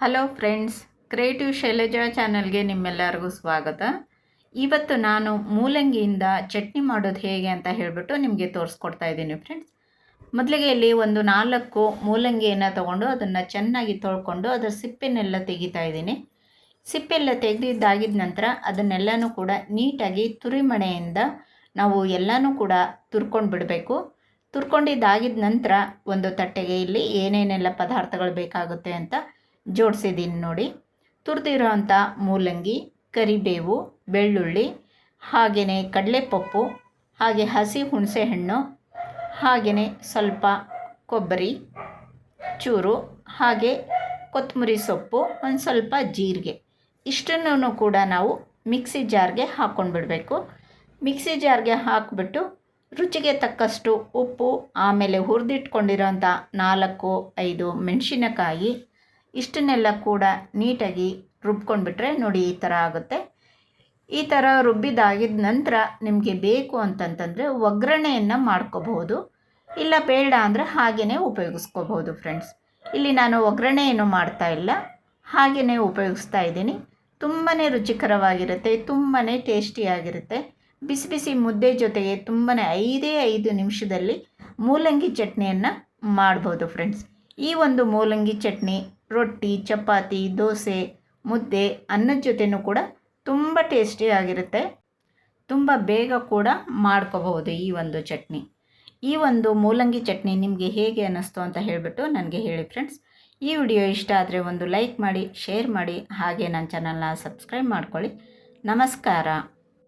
Hello friends, creative Shailaja ಚಾನಲ್ಗೆ ನಿಮ್ಮೆಲ್ಲರಿಗೂ ಸ್ವಾಗತ. ಇವತ್ತು ನಾನು ಮೂಲಂಗಿಯಿಂದ ಚಟ್ನಿ ಮಾಡೋದು ಹೇಗೆ ಅಂತ ಹೇಳಿಬಿಟ್ಟು ನಿಮಗೆ ತೋರಿಸ್ಕೊಡ್ತಾ ಇದ್ದೀನಿ ಫ್ರೆಂಡ್ಸ್. ಮೊದಲಿಗೆ ಇಲ್ಲಿ ಒಂದು ನಾಲ್ಕು ಮೂಲಂಗಿಯನ್ನು ತಗೊಂಡು ಅದನ್ನು ಚೆನ್ನಾಗಿ ತೊಳ್ಕೊಂಡು ಅದರ ಸಿಪ್ಪೆನೆಲ್ಲ ತೆಗಿತಾ ಇದ್ದೀನಿ. ಸಿಪ್ಪೆಲ್ಲ ತೆಗೆದಿದ್ದಾಗಿದ ನಂತರ ಅದನ್ನೆಲ್ಲನೂ ಕೂಡ ನೀಟಾಗಿ ತುರಿಮಣೆಯಿಂದ ನಾವು ಎಲ್ಲನೂ ಕೂಡ ತುರ್ಕೊಂಡು ಬಿಡಬೇಕು. ತುರ್ಕೊಂಡಿದ್ದಾಗಿದ ನಂತರ ಒಂದು ತಟ್ಟೆಗೆ ಇಲ್ಲಿ ಏನೇನೆಲ್ಲ ಪದಾರ್ಥಗಳು ಬೇಕಾಗುತ್ತೆ ಅಂತ ಜೋಡಿಸಿದ್ದೀನಿ ನೋಡಿ. ತುರಿದಿರೋ ಅಂಥ ಮೂಲಂಗಿ, ಕರಿಬೇವು, ಬೆಳ್ಳುಳ್ಳಿ ಹಾಗೆಯೇ ಕಡಲೆಪಪ್ಪು, ಹಾಗೆ ಹಸಿ ಹುಣಸೆಹಣ್ಣು ಹಾಗೆಯೇ ಸ್ವಲ್ಪ ಕೊಬ್ಬರಿ, ಚೂರು, ಹಾಗೆ ಕೊತ್ತಂಬರಿ ಸೊಪ್ಪು, ಒಂದು ಸ್ವಲ್ಪ ಜೀರಿಗೆ. ಇಷ್ಟನ್ನು ಕೂಡ ನಾವು ಮಿಕ್ಸಿ ಜಾರ್ಗೆ ಹಾಕ್ಕೊಂಡು ಬಿಡಬೇಕು ಮಿಕ್ಸಿ ಜಾರ್ಗೆ ಹಾಕಿಬಿಟ್ಟು ರುಚಿಗೆ ತಕ್ಕಷ್ಟು ಉಪ್ಪು, ಆಮೇಲೆ ಹುರಿದಿಟ್ಕೊಂಡಿರೋಂಥ ನಾಲ್ಕು, ಐದು ಮೆಣಸಿನಕಾಯಿ ಇಷ್ಟನ್ನೆಲ್ಲ ಕೂಡ ನೀಟಾಗಿ ರುಬ್ಕೊಂಡ್ಬಿಟ್ರೆ ನೋಡಿ ಈ ಥರ ಆಗುತ್ತೆ. ಈ ಥರ ರುಬ್ಬಿದಾಗಿದ ನಂತರ ನಿಮಗೆ ಬೇಕು ಅಂತಂತಂದರೆ ಒಗ್ಗರಣೆಯನ್ನು ಮಾಡ್ಕೋಬಹುದು. ಇಲ್ಲ ಬೇಡ ಅಂದರೆ ಹಾಗೆಯೇ ಉಪಯೋಗಿಸ್ಕೋಬಹುದು ಫ್ರೆಂಡ್ಸ್. ಇಲ್ಲಿ ನಾನು ಒಗ್ಗರಣೆ ಏನು ಮಾಡ್ತಾ ಇಲ್ಲ. ಹಾಗೆಯೇ ಉಪಯೋಗಿಸ್ತಾ ಇದ್ದೀನಿ. ತುಂಬಾ ರುಚಿಕರವಾಗಿರುತ್ತೆ ತುಂಬಾ ಟೇಸ್ಟಿಯಾಗಿರುತ್ತೆ. ಬಿಸಿ ಬಿಸಿ ಮುದ್ದೆ ಜೊತೆಗೆ ತುಂಬಾ ಐದೇ ಐದು ನಿಮಿಷದಲ್ಲಿ ಮೂಲಂಗಿ ಚಟ್ನಿಯನ್ನು ಮಾಡ್ಬೋದು ಫ್ರೆಂಡ್ಸ್. ಈ ಒಂದು ಮೂಲಂಗಿ ಚಟ್ನಿ ರೊಟ್ಟಿ, ಚಪಾತಿ, ದೋಸೆ, ಮುದ್ದೆ ಅನ್ನದ ಜೊತೆನೂ ಕೂಡ ತುಂಬ ಟೇಸ್ಟಿಯಾಗಿರುತ್ತೆ ತುಂಬ ಬೇಗ ಕೂಡ ಮಾಡ್ಕೋಬಹುದು ಈ ಒಂದು ಚಟ್ನಿ. ಈ ಒಂದು ಮೂಲಂಗಿ ಚಟ್ನಿ ನಿಮಗೆ ಹೇಗೆ ಅನ್ನಿಸ್ತು ಅಂತ ಹೇಳಿಬಿಟ್ಟು ನನಗೆ ಹೇಳಿ ಫ್ರೆಂಡ್ಸ್ ಈ ವಿಡಿಯೋ ಇಷ್ಟ ಆದರೆ ಒಂದು ಲೈಕ್ ಮಾಡಿ ಶೇರ್ ಮಾಡಿ, ಹಾಗೆ ನನ್ನ ಚಾನಲ್ನ ಸಬ್ಸ್ಕ್ರೈಬ್ ಮಾಡ್ಕೊಳ್ಳಿ. ನಮಸ್ಕಾರ.